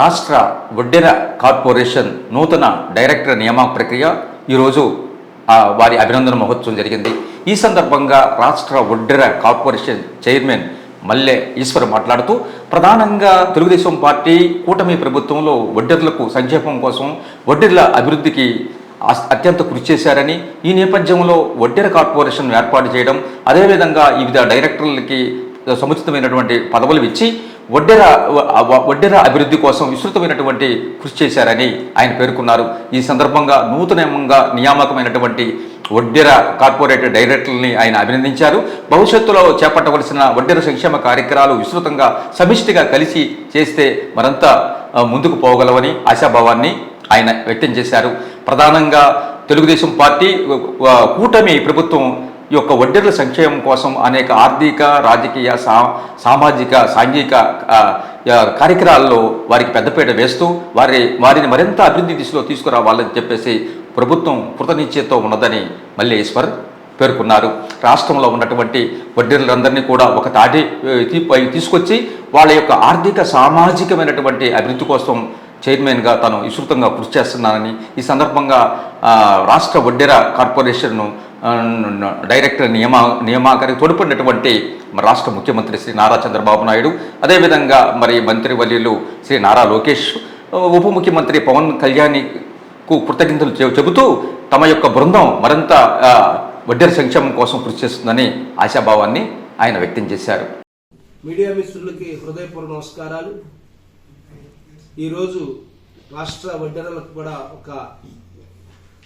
రాష్ట్ర వడ్డెర కార్పొరేషన్ నూతన డైరెక్టర్ నియామక ప్రక్రియ ఈరోజు వారి అభినందన మహోత్సవం జరిగింది. ఈ సందర్భంగా రాష్ట్ర వడ్డెర కార్పొరేషన్ చైర్మన్ మల్లె ఈశ్వర్ మాట్లాడుతూ ప్రధానంగా తెలుగుదేశం పార్టీ కూటమి ప్రభుత్వంలో వడ్డెర్లకు సంక్షేమం కోసం వడ్డెర్ల అభివృద్ధికి అత్యంత కృషి చేశారని ఈ నేపథ్యంలో వడ్డెర కార్పొరేషన్ ఏర్పాటు చేయడం అదేవిధంగా వివిధ డైరెక్టర్లకి సముచితమైనటువంటి పదవులు ఇచ్చి వడ్డెర వడ్డెర అభివృద్ధి కోసం విస్తృతమైనటువంటి కృషి చేశారని ఆయన పేర్కొన్నారు. ఈ సందర్భంగా నూతనంగా నియామకమైనటువంటి వడ్డెర కార్పొరేట్ డైరెక్టర్లని ఆయన అభినందించారు. భవిష్యత్తులో చేపట్టవలసిన వడ్డెర సంక్షేమ కార్యక్రమాలు విస్తృతంగా సమిష్టిగా కలిసి చేస్తే మరింత ముందుకు పోగలవని ఆశాభావాన్ని ఆయన వ్యక్తం చేశారు. ప్రధానంగా తెలుగుదేశం పార్టీ కూటమి ప్రభుత్వం ఈ యొక్క వడ్డెర్ల సంక్షేమం కోసం అనేక ఆర్థిక రాజకీయ సా సామాజిక సాంఘిక కార్యక్రమాల్లో వారికి పెద్దపీట వేస్తూ వారి వారిని మరింత అభివృద్ధి దిశలో తీసుకురావాలని చెప్పేసి ప్రభుత్వం కృతనిశ్చయతో ఉన్నదని మల్లేశ్వర్ పేర్కొన్నారు. రాష్ట్రంలో ఉన్నటువంటి వడ్డీలందరినీ కూడా ఒక తాటి పై తీసుకొచ్చి వాళ్ళ యొక్క ఆర్థిక సామాజికమైనటువంటి అభివృద్ధి కోసం చైర్మన్గా తాను విస్తృతంగా కృషి చేస్తున్నానని ఈ సందర్భంగా రాష్ట్ర వడ్డెర కార్పొరేషన్ను డైరెక్టర్ నియమ నియామకానికి తోడ్పడినటువంటి రాష్ట్ర ముఖ్యమంత్రి శ్రీ నారా చంద్రబాబు నాయుడు అదేవిధంగా మరి మంత్రివర్యులు శ్రీ నారా లోకేష్ ఉప ముఖ్యమంత్రి పవన్ కళ్యాణ్కు కృతజ్ఞతలు చెబుతూ తమ యొక్క బృందం మరింత ఆ, సంక్షేమం కోసం కృషి చేస్తుందని ఆశాభావాన్ని ఆయన వ్యక్తం చేశారు. మీడియా మిత్రులకి హృదయపూర్వ నమస్కారాలు. ఈరోజు రాష్ట్ర వడ్డెరలకు కూడా ఒక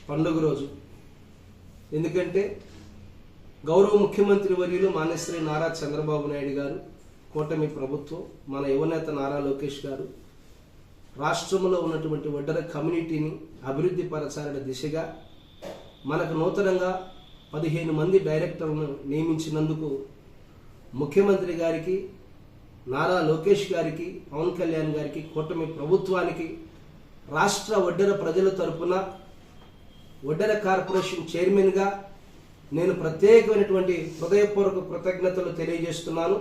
పండుగ రోజు. ఎందుకంటే గౌరవ ముఖ్యమంత్రి వర్యులు మాన్యశ్రీ నారా చంద్రబాబు నాయుడు గారు కూటమి ప్రభుత్వం మన యువనేత నారా లోకేష్ గారు రాష్ట్రంలో ఉన్నటువంటి వడ్డెర కమ్యూనిటీని అభివృద్ధి పరచాలనే దిశగా మనకు నూతనంగా పదిహేను మంది డైరెక్టర్లను నియమించినందుకు ముఖ్యమంత్రి గారికి నారా లోకేష్ గారికి పవన్ కళ్యాణ్ గారికి కూటమి ప్రభుత్వానికి రాష్ట్ర వడ్డెర ప్రజల తరపున వడ్డెర కార్పొరేషన్ చైర్మన్గా నేను ప్రత్యేకమైనటువంటి హృదయపూర్వక కృతజ్ఞతలు తెలియజేస్తున్నాను.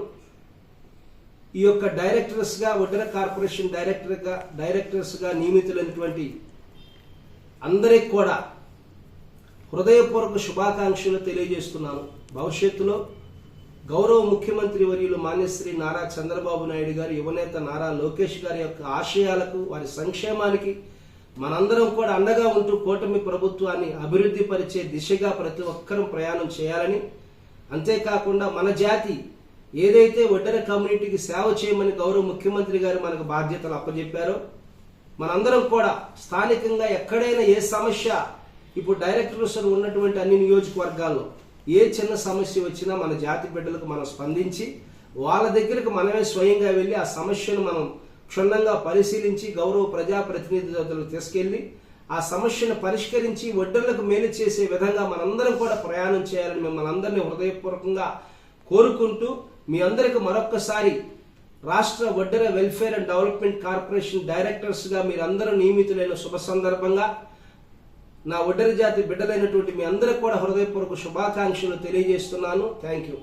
ఈ యొక్క డైరెక్టర్స్గా వడ్డెర కార్పొరేషన్ డైరెక్టర్గా డైరెక్టర్స్గా నియమితులైనటువంటి అందరికి కూడా హృదయపూర్వక శుభాకాంక్షలు తెలియజేస్తున్నాను. భవిష్యత్తులో గౌరవ ముఖ్యమంత్రి వర్యులు మాన్యశ్రీ నారా చంద్రబాబు నాయుడు గారు యువనేత నారా లోకేష్ గారి యొక్క ఆశయాలకు వారి సంక్షేమానికి మనందరం కూడా అండగా ఉంటూ కూటమి ప్రభుత్వాన్ని అభివృద్ధి పరిచే దిశగా ప్రతి ఒక్కరూ ప్రయాణం చేయాలని అంతేకాకుండా మన జాతి ఏదైతే ఒడ్డర కమ్యూనిటీకి సేవ చేయమని గౌరవ ముఖ్యమంత్రి గారు మనకు బాధ్యతలు అప్పజెప్పారో మనందరం కూడా స్థానికంగా ఎక్కడైనా ఏ సమస్య ఇప్పుడు డైరెక్టర్స్ ఉన్నటువంటి అన్ని నియోజకవర్గాల్లో ఏ చిన్న సమస్య వచ్చినా మన జాతి బిడ్డలకు మనం స్పందించి వాళ్ళ దగ్గరకు మనమే స్వయంగా వెళ్ళి ఆ సమస్యను మనం క్షుణ్ణంగా పరిశీలించి గౌరవ ప్రజాప్రతినిధులకు తీసుకెళ్ళి ఆ సమస్యను పరిష్కరించి వడ్డర్లకు మేలు చేసే విధంగా మనందరం కూడా ప్రయాణం చేయాలని మిమ్మల్ని అందరినీ హృదయపూర్వకంగా కోరుకుంటూ మీ అందరికి మరొక్కసారి రాష్ట్ర Vaddera welfare and development corporation డైరెక్టర్స్గా మీరందరూ నియమితులైన శుభ సందర్భంగా నా ఒడ్డరి జాతి బిడ్డలైనటువంటి మీ అందరికి కూడా హృదయపూర్వక శుభాకాంక్షలు తెలియజేస్తున్నాను. Thank you.